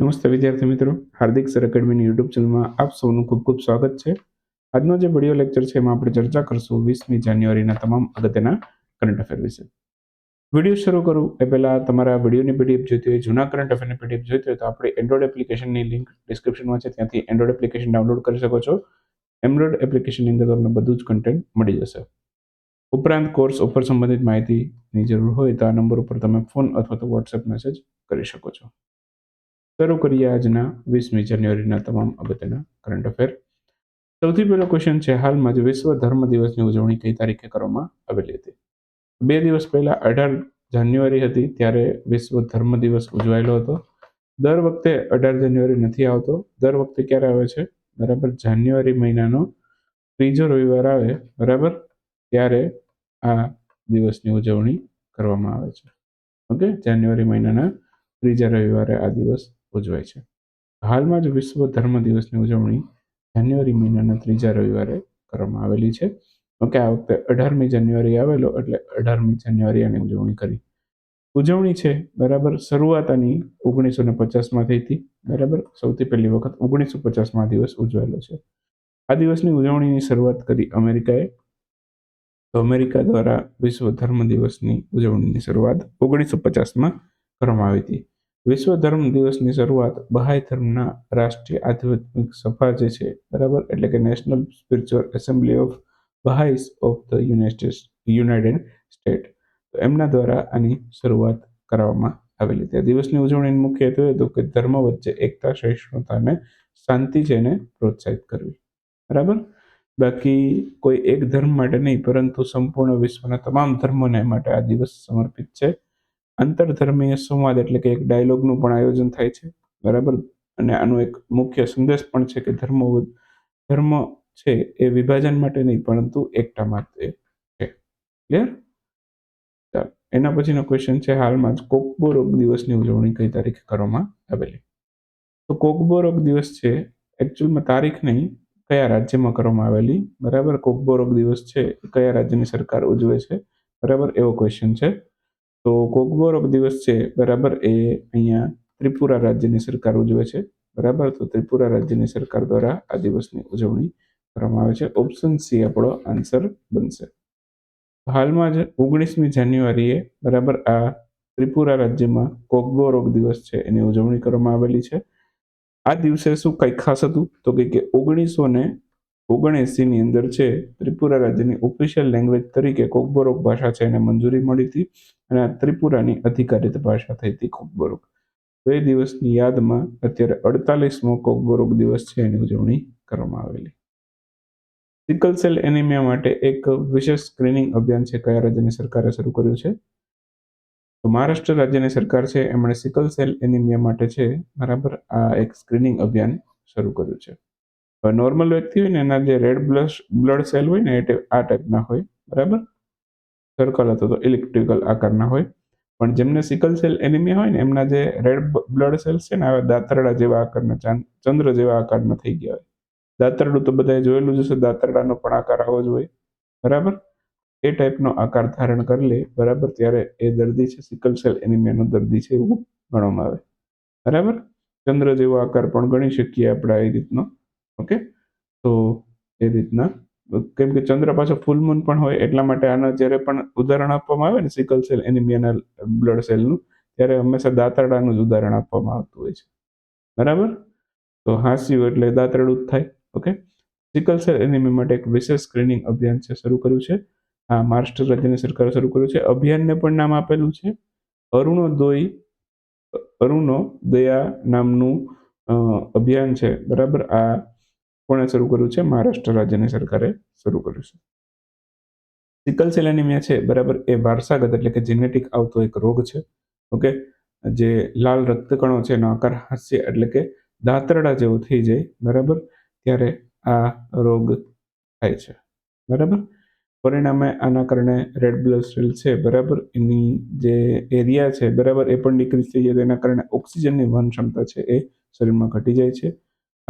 નમસ્તે વિદ્યાર્થી મિત્રો. હાર્દિક સર એકેડમીની યુટ્યુબ ચેનલમાં આપ સૌનું ખૂબ ખૂબ સ્વાગત છે. આજનો જે વીડિયો લેક્ચર છે એમાં આપણે ચર્ચા કરશું વીસમી જાન્યુઆરીના તમામ અગત્યના કરંટ અફેર વિશે. વીડિયો શરૂ કરું. એ પહેલાં તમારા વિડીયોની પીડીએફ જોઈતી હોય, જૂના કરંટ અફેરની પીડીએફ જોઈતી હોય તો આપણે એન્ડ્રોઇડ એપ્લિકેશનની લિંક ડિસ્ક્રિપ્શનમાં છે. ત્યાંથી એન્ડ્રોઇડ એપ્લિકેશન ડાઉનલોડ કરી શકો છો. એન્ડ્રોઇડ એપ્લિકેશનની અંદર તમને બધું જ કન્ટેન્ટ મળી જશે. ઉપરાંત કોર્સ ઓફર સંબંધિત માહિતીની જરૂર હોય તો આ નંબર ઉપર તમે ફોન અથવા તો વોટ્સએપ મેસેજ કરી શકો છો. શરૂ કરીએ આજના વીસમી જાન્યુઆરીના તમામ અગત્યના કરંટ અફેર સૌથી પહેલો ક્વેશ્ચન છે, હાલમાં જ વિશ્વ ધર્મ દિવસની ઉજવણી કઈ તારીખે કરવામાં આવેલી હતી? બે દિવસ પહેલા, અઢાર જાન્યુઆરી હતી, ત્યારે વિશ્વ ધર્મ દિવસ ઉજવાયેલો હતો. દર વખતે અઢાર જાન્યુઆરી નથી આવતો. દર વખતે ક્યારે આવે છે? બરાબર જાન્યુઆરી મહિનાનો ત્રીજો રવિવાર આવે, બરાબર? ત્યારે આ દિવસની ઉજવણી કરવામાં આવે છે. ઓકે? જાન્યુઆરી મહિનાના ત્રીજા રવિવારે આ દિવસ ઉજવાય છે. હાલમાં જ વિશ્વ ધર્મ દિવસની ઉજવણી જાન્યુઆરી મહિનાના ત્રીજા રવિવારે કરવામાં આવેલી છે. ઓકે, આ વખતે અઢારમી જાન્યુઆરી આવેલો એટલે અઢારમી જાન્યુઆરી આની ઉજવણી કરી. ઉજવણી છે, બરાબર, શરૂઆત આની ઓગણીસો ને પચાસમાં થઈ હતી, બરાબર? સૌથી પહેલી વખત ઓગણીસો પચાસમાં દિવસ ઉજવાયેલો છે. આ દિવસની ઉજવણીની શરૂઆત કરી અમેરિકાએ. તો અમેરિકા દ્વારા વિશ્વ ધર્મ દિવસની ઉજવણીની શરૂઆત ઓગણીસો પચાસમાં કરવામાં આવી હતી. વિશ્વ ધર્મ દિવસની શરૂઆત બહાઈ ધર્મના રાષ્ટ્રીય આધ્યાત્મિક સભા જે છે, બરાબર? એટલે કે National Spiritual Assembly of Baha'is of the United United State તો એમના દ્વારા આની શરૂઆત કરવામાં આવેલી આ દિવસની ઉજવણી મુખ્ય હેતુ હતો કે ધર્મ વચ્ચે એકતા, સહિષ્ણુતા અને શાંતિ છે એને પ્રોત્સાહિત કરવી. બરાબર? બાકી કોઈ એક ધર્મ માટે નહીં, પરંતુ સંપૂર્ણ વિશ્વના તમામ ધર્મોને માટે આ દિવસ સમર્પિત છે. આંતરધર્મીય સંવાદ એટલે કે એક ડાયલોગનું પણ આયોજન થાય છે. બરાબર? અને આનો એક મુખ્ય સંદેશ પણ છે કે ધર્મ ધર્મ છે એ વિભાજન માટે નહીં, પરંતુ એકતા માટે છે. ક્લિયર ચાલો, એના પછીનો ક્વેશ્ચન છે હાલમાં જ કોકબો રોગ દિવસની ઉજવણી કઈ તારીખે કરવામાં આવેલી? તો કોકબો રોગ દિવસ છે એકચ્યુઅલમાં તારીખ નહીં, કયા રાજ્યમાં કરવામાં આવેલી? બરાબર? કોકબો રોગ દિવસ છે, કયા રાજ્યની સરકાર ઉજવે છે? બરાબર? એવો ક્વેશ્ચન છે. તો કોકબો રોગ દિવસ છે, બરાબર? એ અહીંયા ત્રિપુરા રાજ્યની સરકાર ઉજવે છે, બરાબર? તો ત્રિપુરા રાજ્યની સરકાર દ્વારા આ દિવસની ઉજવણી કરવામાં આવે છે. ઓપ્શન સી આપણો આન્સર બનશે. હાલમાં જ ઓગણીસમી જાન્યુઆરીએ, બરાબર? આ ત્રિપુરા રાજ્યમાં કોકબો રોગ દિવસ છે, એની ઉજવણી કરવામાં આવેલી છે. આ દિવસે શું કંઈક ખાસ હતું? તો કે ઓગણીસો ને ઓગણએંસીની અંદર છે, ત્રિપુરા રાજ્યની ઓફિશિયલ લેંગ્વેજ તરીકે કોકબોરોક ભાષા છે એને મંજૂરી મળી હતી અને આ ત્રિપુરાની અધિકારિત ભાષા થઈ હતી કોકબોરોક. તો એ દિવસની યાદમાં અત્યારે અડતાલીસમો કોકબોરોક દિવસ છે એની ઉજવણી કરવામાં આવેલી. સિકલ સેલ એનિમિયા માટે એક વિશેષ સ્ક્રીનિંગ અભિયાન છે કયા રાજ્યની સરકારે શરૂ કર્યું છે? તો મહારાષ્ટ્ર રાજ્યની સરકાર છે, એમણે સિકલ સેલ એનિમિયા માટે છે, બરાબર, આ એક સ્ક્રીનિંગ અભિયાન શરૂ કર્યું છે. નોર્મલ વ્યક્તિ હોય ને, એના જે રેડ બ્લડ બ્લડ સેલ હોય ને, એ આ ટાઈપના હોય, બરાબર? સર્કલ અથવા તો ઇલેક્ટ્રિકલ આકારના હોય. પણ જેમને સિકલ સેલ એનિમિયા હોય ને, એમના જે રેડ બ્લડ સેલ્સ છે ને, આવા દાંતરડા જેવા આકારના ચંદ્ર જેવા આકારના થઈ ગયા હોય. દાંતરડું તો બધાએ જોયેલું જ હશે, દાંતરડાનો પણ આકાર આવો જ હોય, બરાબર? એ ટાઈપનો આકાર ધારણ કરી લે, બરાબર? ત્યારે એ દર્દી છે સિકલ સેલ એનિમિયાનો દર્દી છે એવું ગણવામાં આવે, બરાબર? ચંદ્ર જેવો આકાર પણ ગણી શકીએ આપણે એ રીતનો. ઓકે? તો એ રીતના. કેમ કે ચંદ્ર પાછો ફૂલ મૂન પણ હોય એટલા માટે આના જ્યારે પણ ઉદાહરણ આપવામાં આવે ને સિકલ સેલ એનિમિયાના બ્લડ સેલનું ત્યારે હંમેશા દાંતરડાનું જ ઉદાહરણ આપવામાં આવતું હોય છે. બરાબર? તો હાંસ્યું એટલે દાંતરડું જ થાય, ઓકે? સિકલ સેલ એનિમિયા માટે એક વિશેષ સ્ક્રીનિંગ અભિયાન છે શરૂ કર્યું છે. આ મહારાષ્ટ્ર રાજ્યની સરકારે શરૂ કર્યું છે. અભિયાનને પણ નામ આપેલું છે. અરુણોદય અરુણો દયા નામનું અભિયાન છે. બરાબર? આ કોણે શરૂ કર્યું છે? મહારાષ્ટ્ર રાજ્યની સરકારે શરૂ કર્યું છે. સિકલ સેલ એનિમિયા છે, બરાબર, એ વારસાગત એટલે કે જેનેટિક આવતો એક રોગ છે. ઓકે? જે લાલ રક્તકણો છે, એનો આકાર હાસ્ય એટલે કે દાંતરડા જેવો થઈ જાય, બરાબર? ત્યારે આ રોગ થાય છે. બરાબર? પરિણામે આના કારણે રેડ બ્લડ સેલ છે, બરાબર? એની જે એરિયા છે, બરાબર, એ પણ ડિક્રીઝ થઈ જાય એના કારણે ઓક્સિજનની વહન ક્ષમતા છે એ શરીરમાં ઘટી જાય છે.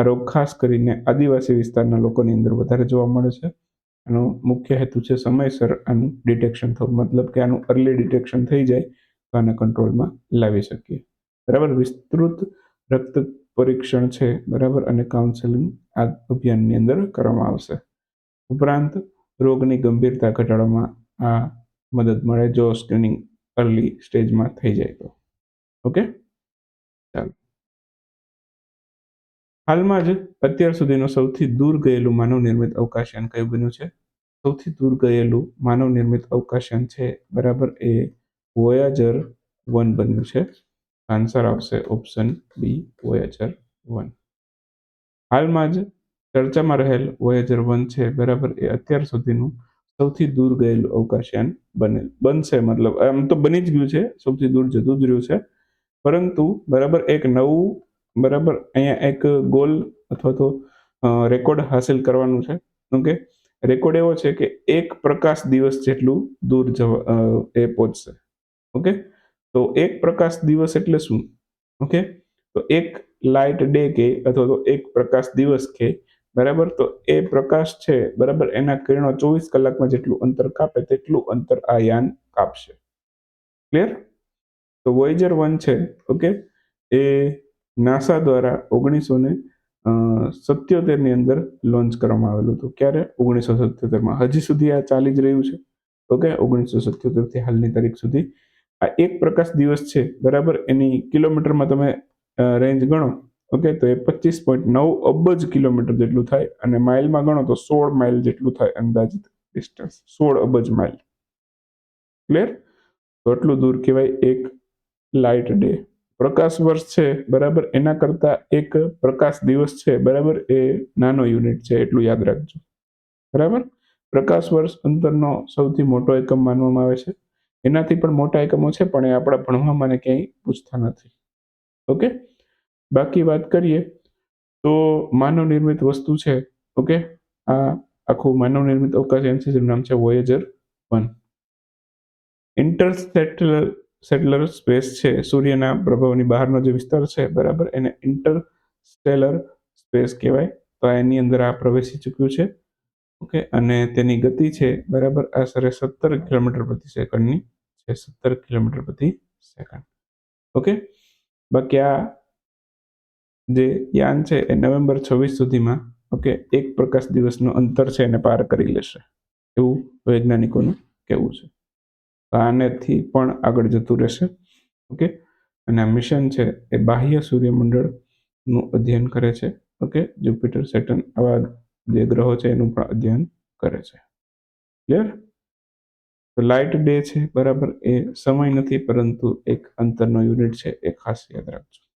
આ રોગ ખાસ કરીને આદિવાસી વિસ્તારના લોકોની અંદર વધારે જોવા મળે છે. આનો મુખ્ય હેતુ છે સમયસર આનું ડિટેક્શન થવું. મતલબ કે આનું અર્લી ડિટેક્શન થઈ જાય તો આને કંટ્રોલમાં લાવી શકીએ. બરાબર? વિસ્તૃત રક્ત પરીક્ષણ છે, બરાબર? અને કાઉન્સેલિંગ આ અભિયાનની અંદર કરવામાં આવશે. ઉપરાંત રોગની ગંભીરતા ઘટાડવામાં આ મદદ મળે, જો સ્ક્રીનિંગ અર્લી સ્ટેજમાં થઈ જાય તો. ઓકે ચાલો. હાલમાં જ અત્યાર સુધીનું સૌથી દૂર ગયેલું માનવ નિર્મિત અવકાશયાન કયું બન્યું છે? સૌથી દૂર ગયેલું માનવ નિર્મિત અવકાશયાન છે બરાબર એ વોયાજર વન બન્યું છે. આન્સર આવશે ઓપ્શન બી વોયાજર વન હાલમાં જ ચર્ચામાં રહેલ વોયાજર વન છે બરાબર એ અત્યાર સુધીનું સૌથી દૂર ગયેલું અવકાશયાન બને બનશે મતલબ, આમ તો બની જ ગયું છે, સૌથી દૂર જતું જ રહ્યું છે. પરંતુ બરાબર એક નવું બરાબર? અહીંયા એક ગોલ અથવા તો રેકોર્ડ હાસિલ કરવાનું છે. ઓકે? રેકોર્ડ એવો છે કે એક પ્રકાશ દિવસ જેટલું દૂર જવા એ પહોંચશે. ઓકે? તો એક પ્રકાશ દિવસ એટલે શું? ઓકે? તો એક લાઇટ ડે કે અથવા તો એક પ્રકાશ દિવસ કે, બરાબર? તો એ પ્રકાશ છે, બરાબર? એના કિરણો ચોવીસ કલાકમાં જેટલું અંતર કાપે તેટલું અંતર આ યાન કાપશે. ક્લિયર? તો વોયજર વન છે, ઓકે? એ નાસા દ્વારા ઓગણીસો ને સત્યોતેરની અંદર લોન્ચ કરવામાં આવેલું હતું. ક્યારે? ઓગણીસો સત્યોતેરમાં. હજી સુધી આ ચાલી જ રહ્યું છે. ઓકે ઓગણીસો સત્યોતેરથી હાલની તારીખ સુધી. આ એક પ્રકાશ દિવસ છે, બરાબર? એની કિલોમીટરમાં તમે રેન્જ ગણો, ઓકે? તો એ પચીસ પોઈન્ટ નવ અબજ કિલોમીટર જેટલું થાય અને માઇલમાં ગણો તો સોળ માઇલ જેટલું થાય અંદાજિત ડિસ્ટન્સ સોળ અબજ માઇલ. ક્લિયર તો એટલું દૂર કહેવાય એક લાઇટ ડે પ્રકાશ વર્ષ છે, બરાબર? એના કરતા એક પ્રકાશ દિવસ છે, બરાબર? એ નાનો યુનિટ છે, એટલું યાદ રાખજો. બરાબર? પ્રકાશ વર્ષ અંતરનો સૌથી મોટો એકમ માનવામાં આવે છે. એનાથી પણ મોટા એકમો છે, પણ એ આપણા ભણવામાં ક્યાંય પૂછતા નથી. ઓકે? બાકી વાત કરીએ તો માનવ નિર્મિત વસ્તુ છે, ઓકે? આ આખું માનવ નિર્મિત અવકાશ એનસીસી નામ છે Voyager one interstellar settler space છે, સૂર્યના પ્રભાવની બહારનો જે વિસ્તાર છે, બરાબર? એને ઇન્ટરસ્ટેલર સ્પેસ કહેવાય. તો એની અંદર આ પ્રવેશી ચૂક્યું છે. ઓકે, અને તેની ગતિ છે, બરાબર? આશરે સત્તર કિલોમીટર પ્રતિ સેકન્ડની છે, સત્તર કિલોમીટર પ્રતિ સેકન્ડ. ઓકે? બાકી આ જે યાન છે, એ નવેમ્બર છવ્વીસ સુધીમાં, ઓકે, એક પ્રકાશ દિવસનું અંતર છે, એને પાર કરી લેશે. એવું વૈજ્ઞાનિકોનું કહેવું છે. આનેથી પણ આગળ જતું રહેશે. ઓકે? અને આ મિશન છે એ બાહ્ય સૂર્યમંડળનું અધ્યયન કરે છે. ઓકે? જુપિટર, સેટર્ન આવા જે ગ્રહો છે એનું પણ અધ્યયન કરે છે. ક્લિયર? તો લાઇટ ડે છે, બરાબર? એ સમય નથી, પરંતુ એક અંતરનો યુનિટ છે, એ ખાસ યાદ રાખજો.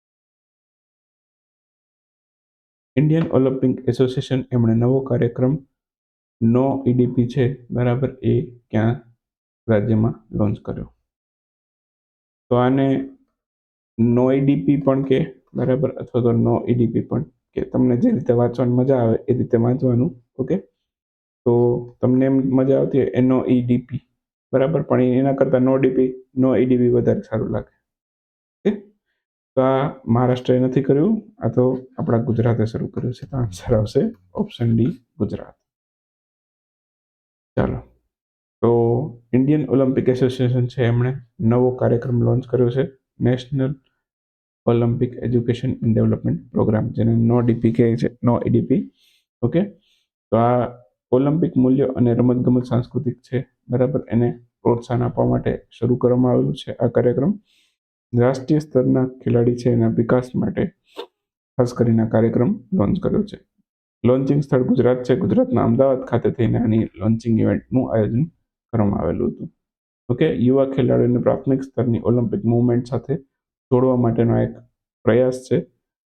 ઇન્ડિયન ઓલિમ્પિક એસોસિએશન એમણે નવો કાર્યક્રમ, નો ઈડીપી છે, બરાબર? એ ક્યાં રાજ્યમાં લોન્ચ કર્યો. તો આને નો ઈડીપી પણ કે, બરાબર? અથવા તો નો ઈડીપી પણ કે, તમને જે રીતે વાંચવાની મજા આવે એ રીતે વાંચવાનું ઓકે તો તમને એમ મજા આવતી હોય એનો ઈડીપી બરાબર? પણ એના કરતાં નો ડીપી નો ઈડીપી વધારે સારું લાગે. ઓકે તો આ મહારાષ્ટ્રએ નથી કર્યું, આ તો આપણા ગુજરાતે શરૂ કર્યું છે. તો આન્સર આવશે ઓપ્શન ડી ગુજરાત. ચાલો. તો ઇન્ડિયન ઓલિમ્પિક એસોસિએશન છે એમણે નવો કાર્યક્રમ લોન્ચ કર્યો છે National Olympic Education and Development Programme જેને નો ડીપી કહે છે, નો એડીપી ઓકે તો આ ઓલિમ્પિક મૂલ્યો અને રમતગમત સાંસ્કૃતિક છે, બરાબર? એને પ્રોત્સાહન આપવા માટે શરૂ કરવામાં આવેલું છે આ કાર્યક્રમ. રાષ્ટ્રીય સ્તરના ખેલાડી છે એના વિકાસ માટે ખાસ કરીને કાર્યક્રમ લોન્ચ કર્યો છે. લોન્ચિંગ સ્થળ ગુજરાત છે, ગુજરાતના અમદાવાદ ખાતે થઈને આની લોન્ચિંગ ઇવેન્ટનું આયોજન કરવામાં આવેલું હતું. ઓકે યુવા ખેલાડીઓને પ્રાથમિક સ્તરની ઓલિમ્પિક મુવમેન્ટ સાથે જોડવા માટેનો એક પ્રયાસ છે.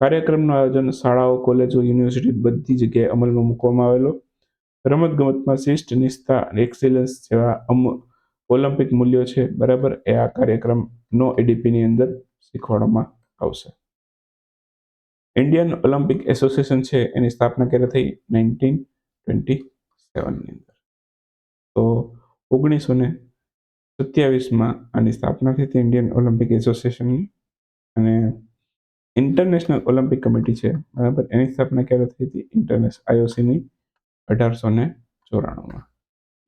કાર્યક્રમનું આયોજન શાળાઓ, કોલેજો યુનિવર્સિટી બધી જગ્યાએ અમલમાં મૂકવામાં આવેલો. રમતગમતમાં શિસ્ત, નિષ્ઠા અને એક્સિલન્સ જેવા ઓલિમ્પિક મૂલ્યો છે. બરાબર? એ આ કાર્યક્રમ નો એડીપીની અંદર શીખવાડવામાં આવશે. ઇન્ડિયન ઓલિમ્પિક એસોસિએશન છે. એની સ્થાપના ક્યારે થઈ? નાઇન્ટીન ટ્વેન્ટી સેવનની અંદર. તો ઓગણીસો ને સત્યાવીસમાં આની સ્થાપના થઈ હતી ઇન્ડિયન ઓલિમ્પિક એસોસિએશનની અને ઇન્ટરનેશનલ ઓલિમ્પિક કમિટી છે, બરાબર? એની સ્થાપના ક્યારે થઈ હતી? ઇન્ટરનેશ આઈઓસીની અઢારસો ને ચોરાણુંમાં.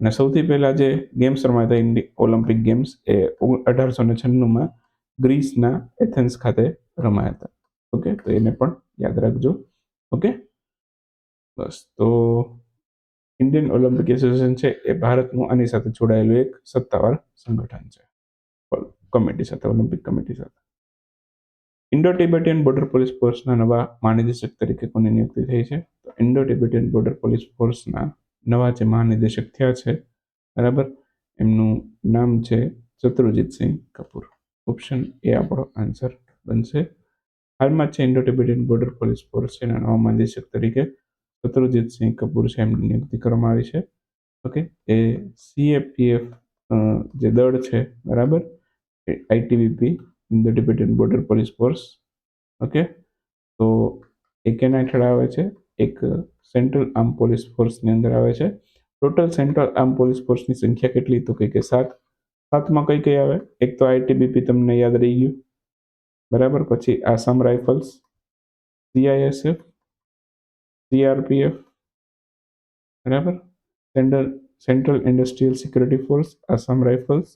અને સૌથી પહેલાં જે ગેમ્સ રમાયા હતા ઇન્ડી ઓલિમ્પિક ગેમ્સ એ અઢારસો ને છન્નુંમાં ગ્રીસના એથેન્સ ખાતે રમાયા હતા. ઓકે? તો એને પણ યાદ રાખજો. ઓકે? બસ, તો ઇન્ડિયન ઓલિમ્પિક એસોસિએશન છે, એ ભારતનું આની સાથે જોડાયેલું એક સત્તાવાર સંગઠન છે. કમિટી સાથે, ઓલિમ્પિક કમિટી સાથે. ઇન્ડો ટિબેટિયન બોર્ડર પોલીસ ફોર્સના નવા મહાનિદેશક તરીકે કોની નિયુક્તિ થઈ છે? તો ઇન્ડો ટિબેટિયન બોર્ડર પોલીસ ફોર્સના નવા જે મહાનિદેશક થયા છે, બરાબર? એમનું નામ છે શત્રુજીતસિંહ કપૂર. ઓપ્શન એ આપણો આન્સર બનશે. હાલમાં છે Indo Tibetan Border Police Force એના નવા મહાનિદેશક તરીકે શત્રુજીતસિંહ કપૂર છે નિયુક્તિ કરવામાં આવી છે. ઓકે એ સીએપીએફ જે દળ છે, બરાબર? ITBP Indo Tibetan Border Police Force okay તો એ કેના હેઠળ આવે છે? એક સેન્ટ્રલ આર્મ પોલીસ ફોર્સની અંદર આવે છે. ટોટલ સેન્ટ્રલ આર્મ પોલીસ ફોર્સની સંખ્યા કેટલી? તો કે સાત. સાતમાં કઈ કઈ આવે? એક તો આઈટીબીપી તમને યાદ રહી ગયું. બરાબર? પછી આસામ રાઇફલ્સ સીઆઈએસએફ સીઆરપીએફ બરાબર Central Central Industrial Security Force Assam Rifles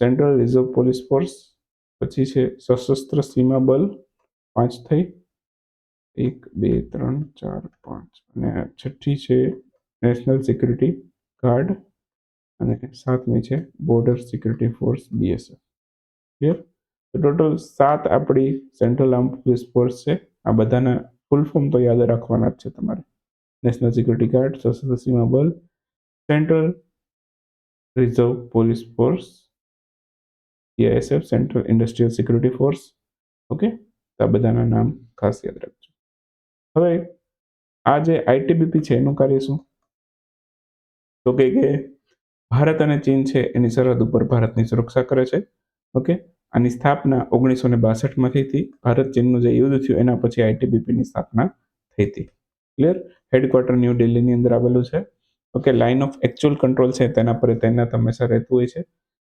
Central Reserve Police Force પછી છે સશસ્ત્ર સીમા બલ, પાંચ થઈ. એક, બે, ત્રણ, ચાર, પાંચ. અને છઠ્ઠી છે નેશનલ સિક્યુરિટી ગાર્ડ અને સાતમી છે Border Security Force BSF clear total સાત આપણી સેન્ટ્રલ આર્મ પોલીસ ફોર્સ છે. આ બધાના ફૂલ ફોર્મ તો યાદ રાખવાના જ છે તમારે. National security guard Sashastra Seema Bal Central Reserve Police Force CISF Central Industrial Security Force okay તો આ બધાના નામ ખાસ યાદ રાખજો. હવે આ જે આઈટીબીપી છે, એનું કાર્ય શું? તો કે ભારત અને ચીન છે, એની સરહદ ઉપર ભારતની સુરક્ષા કરે છે ઓકે આની સ્થાપના ઓગણીસો ને બાસઠમાં થઈ હતી. ભારત ચીનનું જે યુદ્ધ થયું એના પછી આઈટીબીપીની સ્થાપના થઈ હતી. ક્લિયર હેડક્વાર્ટર ન્યૂ દિલ્હીની અંદર આવેલું છે. Okay Line of Actual Control છે તેના પર તૈનાત હંમેશા રહેતું હોય છે.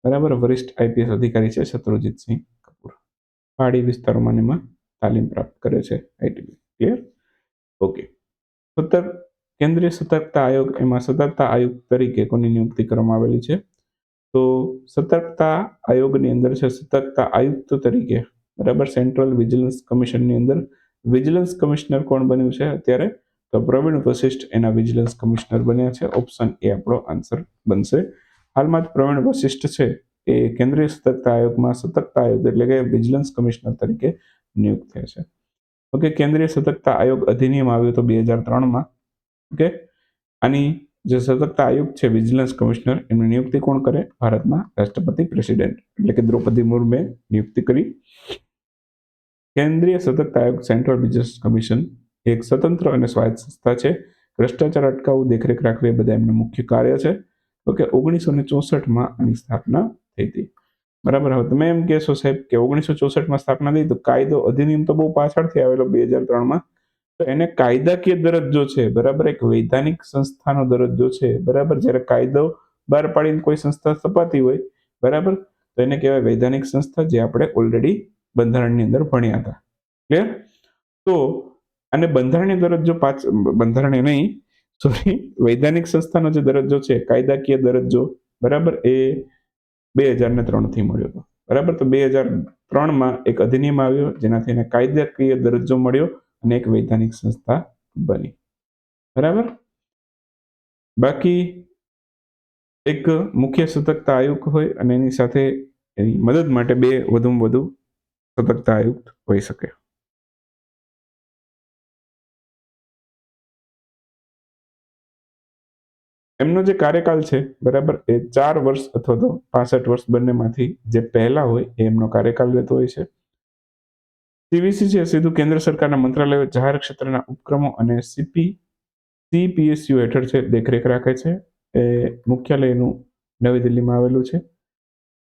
બરાબર? વરિષ્ઠ આઈપીએસ અધિકારી છે શત્રુજીતસિંહ કપૂર. પહાડી વિસ્તારોમાં એમાં તાલીમ પ્રાપ્ત કરે છે આઈટીબી ક્લિયર ઓકે સતર્ક કેન્દ્રીય સતર્કતા આયોગ, એમાં સતર્કતા આયુક્ત તરીકે કોની નિયુક્તિ કરવામાં આવેલી છે? તો સતર્કતા આયોગની અંદર છે, સતર્કતા આયુક્ત તરીકે, બરાબર? સેન્ટ્રલ વિજિલન્સ કમિશનની અંદર. વિજિલન્સ કમિશનર કોણ બન્યું છે? અત્યારે તો પ્રવીણ વશિષ્ઠ એના વિજિલન્સ કમિશનર બન્યા છે. ઓપ્શન એ આપણો આન્સર બનશે. હાલમાં જ પ્રવીણ વશિષ્ઠ છે, એ કેન્દ્રીય સતર્કતા આયોગમાં સતર્કતા આયોગ એટલે કે વિજિલન્સ કમિશનર તરીકે નિયુક્ત થયા છે. ઓકે કેન્દ્રીય સતર્કતા આયોગ અધિનિયમ આવ્યો તો બે હજાર ત્રણમાં. ઓકે આની જે સતર્કતા આયુક્ત છે, વિજિલન્સ કમિશનર, એમની નિયુક્તિ કોણ કરે? ભારતના રાષ્ટ્રપતિ પ્રેસિડેન્ટ, એટલે કે દ્રૌપદી મુર્મે નિયુક્તિ કરી. કેન્દ્રીય સતર્કતા આયોગ સેન્ટ્રલ વિજિલન્સ કમિશન એક સ્વતંત્ર અને સ્વાયત્ત સંસ્થા છે. ભ્રષ્ટાચાર અટકાવવું, દેખરેખ રાખવી, એ બધા એમનું મુખ્ય કાર્ય છે. ઓકે ઓગણીસો ને ચોસઠમાં આની સ્થાપના થઈ હતી. બરાબર? હવે તમે એમ કહેશો સાહેબ કે ઓગણીસો ચોસઠમાં સ્થાપના થઈ, તો કાયદો અધિનિયમ તો બહુ પાછળથી આવેલો, બે હજાર ત્રણમાં. તો એને કાયદાકીય દરજ્જો છે, બરાબર? એક વૈધાનિક સંસ્થાનો દરજ્જો છે, બરાબર? જ્યારે કાયદો બહાર પાડીને કોઈ સંસ્થા સ્થપાતી હોય, બરાબર? તો એને કહેવાય વૈધાનિક સંસ્થા, જે આપણે ઓલરેડી બંધારણની અંદર ભણ્યા હતા. ક્લિયર તો અને બંધારણીય દરજ્જો પાછ બંધારણીય નહીં સોરી વૈધાનિક સંસ્થાનો જે દરજ્જો છે, કાયદાકીય દરજ્જો, બરાબર? એ બે હજાર ને ત્રણથી મળ્યો હતો. બરાબર? તો બે હજાર ત્રણમાં એક અધિનિયમ આવ્યો, જેનાથી એને કાયદાકીય દરજ્જો મળ્યો. અને એક વૈધાનિક સંસ્થા બની. બરાબર? બાકી એક મુખ્ય સતર્કતા આયુક્ત હોય અને એની સાથે એની મદદ માટે બે વધુમાં વધુ સતર્કતા આયુક્ત હોઈ શકે. એમનો જે કાર્યકાળ છે, બરાબર, એ ચાર વર્ષ અથવા તો પાસઠ વર્ષ બંનેમાંથી જે પહેલા હોય એ એમનો કાર્યકાળ રહેતો હોય છે. સીવીસી છે, સીધું કેન્દ્ર સરકારના મંત્રાલયો જાહેર ક્ષેત્રના ઉપક્રમો અને સીપી, સીપીએસયુ હેઠળ છે, દેખરેખ રાખે છે. એ મુખ્યાલય એનું નવી દિલ્હીમાં આવેલું છે.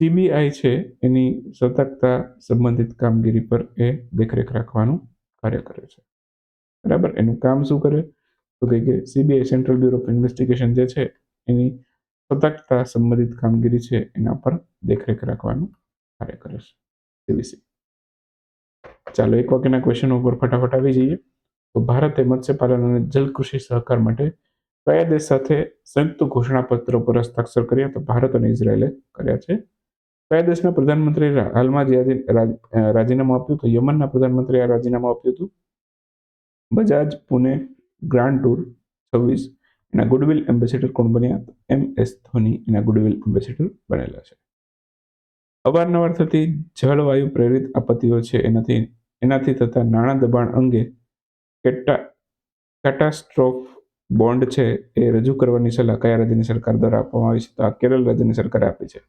સીબીઆઈ છે, એની સતર્કતા સંબંધિત કામગીરી પર એ દેખરેખ રાખવાનું કાર્ય કરે છે. બરાબર? એનું કામ શું કરે? તો કે CBI Central Bureau of Investigation જે છે, એની સતર્કતા સંબંધિત કામગીરી છે, એના પર દેખરેખ રાખવાનું કાર્ય કરે છે. સીબીસી ચાલો એક વાક્યના ક્વેશ્ચન ઉપર ફટાફટ આવી જઈએ. તો ભારતે મત્સ્યપાલન અને જલકૃષિ સહકાર માટે કયા દેશ સાથે સંયુક્ત ઘોષણાપત્ર પર હસ્તાક્ષર કર્યા? તો ભારત અને ઇઝરાયેલે કર્યા છે. કયા દેશના પ્રધાનમંત્રી હાલમાં જ રાજીનામું આપ્યું તો યમનના પ્રધાનમંત્રીએ આ રાજીનામું આપ્યું હતું. બજાજ, પુણે, ગ્રાન્ડ ટૂર, છવ્વીસ. એના ગુડવિલ એમ્બેસેડર કોણ બન્યા? એમ એસ ધોની એના ગુડવિલ એમ્બેસેડર બનેલા છે. અવારનવાર થતી જળવાયુ પ્રેરિત આપત્તિઓ છે એનાથી એનાથી થતા નાણાં દબાણ અંગે કેટા કેટાસ્ટ્રોફ બોન્ડ છે એ રજૂ કરવાની સલાહ કયા રાજ્યની સરકાર દ્વારા આપવામાં આવી છે? તો આ કેરળ રાજ્યની સરકારે આપી છે.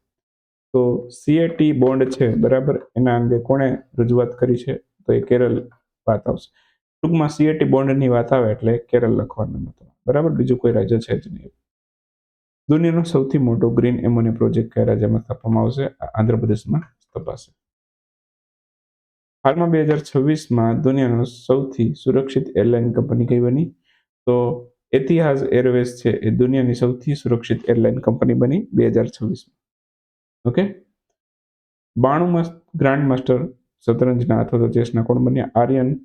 તો સીએટી બોન્ડ છે, બરાબર? એના અંગે કોણે રજૂઆત કરી છે? તો એ કેરળ વાત આવશે. ટૂંકમાં સીએટી બોન્ડની વાત આવે એટલે કેરળ લખવાનું મતલબ. બરાબર? બીજું કોઈ રાજ્ય છે જ નહીં. દુનિયાનો સૌથી મોટો ગ્રીન એમોનિયા પ્રોજેક્ટ કયા રાજ્યમાં સ્થાપવામાં આવશે? આંધ્રપ્રદેશમાં સ્થપાશે. હાલમાં બે હજાર છવ્વીસમાં દુનિયાનો સૌથી સુરક્ષિત એરલાઇન કંપની કઈ બની? તો એતિહાસ એરવેઝ છે એ દુનિયાની સૌથી સુરક્ષિત એરલાઇન કંપની બની બે હજાર છવ્વીસમાં. ઓકે? બાણુંમાં ગ્રાન્ડ માસ્ટર શતરંજના અથવા તો ચેસના કોણ બન્યા? આર્યન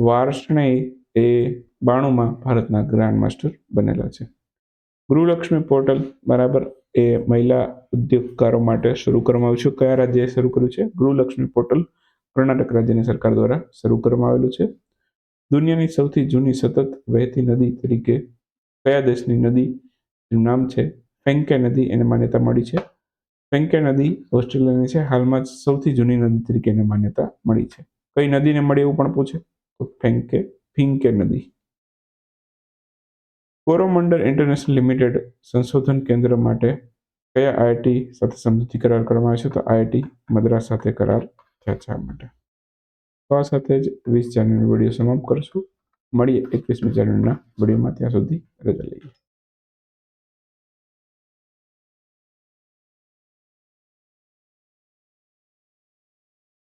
વાર્ષ્ણેય એ બાણુંમાં ભારતના ગ્રાન્ડ માસ્ટર બનેલા છે. ગૃહલક્ષ્મી પોર્ટલ બરાબર એ મહિલા ઉદ્યોગકારો માટે શરૂ કરવામાં આવ્યું છે. કયા રાજ્યએ શરૂ કર્યું છે? ગૃહલક્ષ્મી પોર્ટલ કર્ણાટક રાજ્યની સરકાર દ્વારા શરૂ કરવામાં આવેલું છે. દુનિયાની સૌથી જૂની સતત વહેતી નદી તરીકે કયા દેશની નદી નું નામ છે? ફેંકે નદી એને માન્યતા મળી છે. ફેંકે નદી ઓસ્ટ્રેલિયાની છે. હાલમાં સૌથી જૂની નદી તરીકે એને માન્યતા મળી છે. કઈ નદીને મળી એવું પણ પૂછે? તો ફેંકે ફિંકે નદી. કોરોમંડળ ઇન્ટરનેશનલ લિમિટેડ સંશોધન કેન્દ્ર માટે કયા આઈઆઈટી સાથે સમજૂતી કરાર કરવામાં આવ્યો છે? તો આઈઆઈટી મદ્રાસ સાથે કરાર થયા માટે. તો આ સાથે જ વીસ જાન્યુઆરી વીડિયો સમાપ્ત કરશું મળીએ એકવીસમી જાન્યુઆરીના વિડીયોમાં ત્યાં સુધી રજા લઈએ.